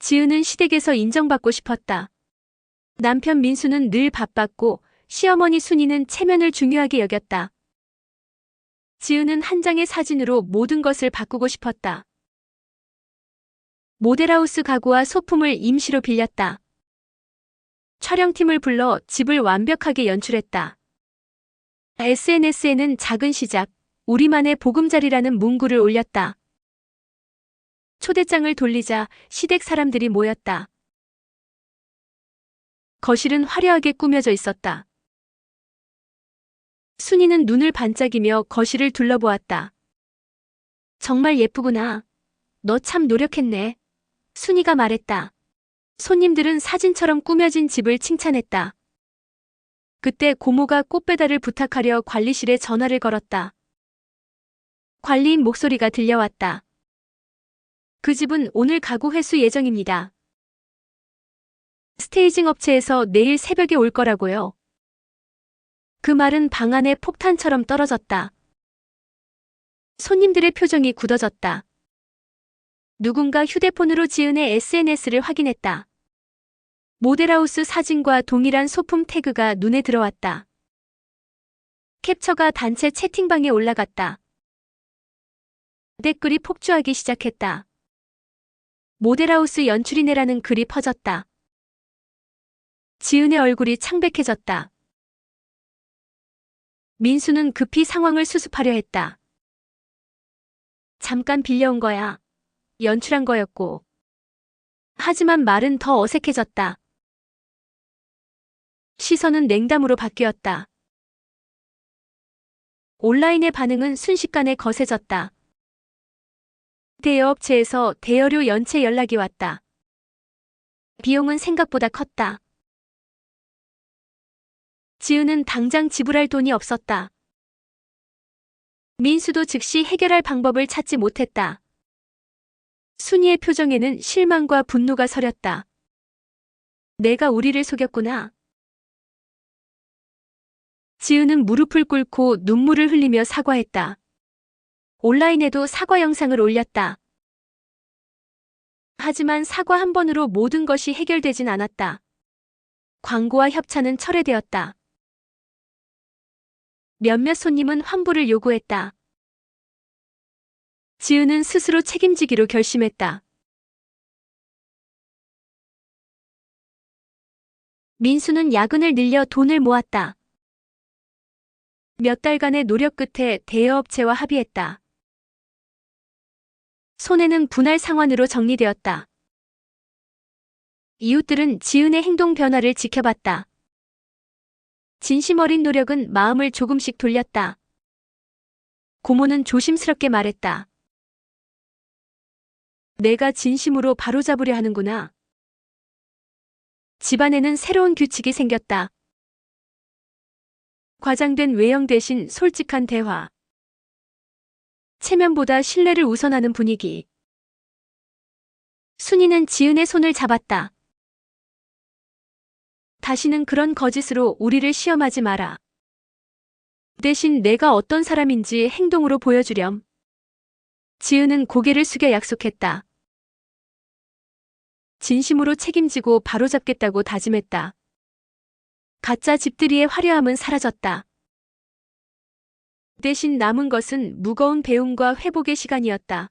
지은은 시댁에서 인정받고 싶었다. 남편 민수는 늘 바빴고 시어머니 순이는 체면을 중요하게 여겼다. 지은은 한 장의 사진으로 모든 것을 바꾸고 싶었다. 모델하우스 가구와 소품을 임시로 빌렸다. 촬영팀을 불러 집을 완벽하게 연출했다. SNS에는 작은 시작, 우리만의 보금자리라는 문구를 올렸다. 초대장을 돌리자 시댁 사람들이 모였다. 거실은 화려하게 꾸며져 있었다. 순이는 눈을 반짝이며 거실을 둘러보았다. 정말 예쁘구나. 너 참 노력했네. 순이가 말했다. 손님들은 사진처럼 꾸며진 집을 칭찬했다. 그때 고모가 꽃 배달을 부탁하려 관리실에 전화를 걸었다. 관리인 목소리가 들려왔다. 그 집은 오늘 가구 회수 예정입니다. 스테이징 업체에서 내일 새벽에 올 거라고요. 그 말은 방 안에 폭탄처럼 떨어졌다. 손님들의 표정이 굳어졌다. 누군가 휴대폰으로 지은의 SNS를 확인했다. 모델하우스 사진과 동일한 소품 태그가 눈에 들어왔다. 캡처가 단체 채팅방에 올라갔다. 댓글이 폭주하기 시작했다. 모델하우스 연출이네라는 글이 퍼졌다. 지은의 얼굴이 창백해졌다. 민수는 급히 상황을 수습하려 했다. 잠깐 빌려온 거야. 연출한 거였고. 하지만 말은 더 어색해졌다. 시선은 냉담으로 바뀌었다. 온라인의 반응은 순식간에 거세졌다. 대여업체에서 대여료 연체 연락이 왔다. 비용은 생각보다 컸다. 지은은 당장 지불할 돈이 없었다. 민수도 즉시 해결할 방법을 찾지 못했다. 순이의 표정에는 실망과 분노가 서렸다. 내가 우리를 속였구나. 지은은 무릎을 꿇고 눈물을 흘리며 사과했다. 온라인에도 사과 영상을 올렸다. 하지만 사과 한 번으로 모든 것이 해결되진 않았다. 광고와 협찬은 철회되었다. 몇몇 손님은 환불을 요구했다. 지은은 스스로 책임지기로 결심했다. 민수는 야근을 늘려 돈을 모았다. 몇 달간의 노력 끝에 대여업체와 합의했다. 손해는 분할 상환으로 정리되었다. 이웃들은 지은의 행동 변화를 지켜봤다. 진심 어린 노력은 마음을 조금씩 돌렸다. 고모는 조심스럽게 말했다. 내가 진심으로 바로잡으려 하는구나. 집안에는 새로운 규칙이 생겼다. 과장된 외형 대신 솔직한 대화. 체면보다 신뢰를 우선하는 분위기. 순이는 지은의 손을 잡았다. 다시는 그런 거짓으로 우리를 시험하지 마라. 대신 내가 어떤 사람인지 행동으로 보여주렴. 지은은 고개를 숙여 약속했다. 진심으로 책임지고 바로잡겠다고 다짐했다. 가짜 집들이의 화려함은 사라졌다. 대신 남은 것은 무거운 배움과 회복의 시간이었다.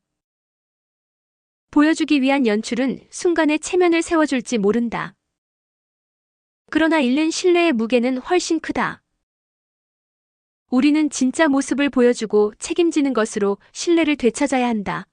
보여주기 위한 연출은 순간의 체면을 세워줄지 모른다. 그러나 잃는 신뢰의 무게는 훨씬 크다. 우리는 진짜 모습을 보여주고 책임지는 것으로 신뢰를 되찾아야 한다.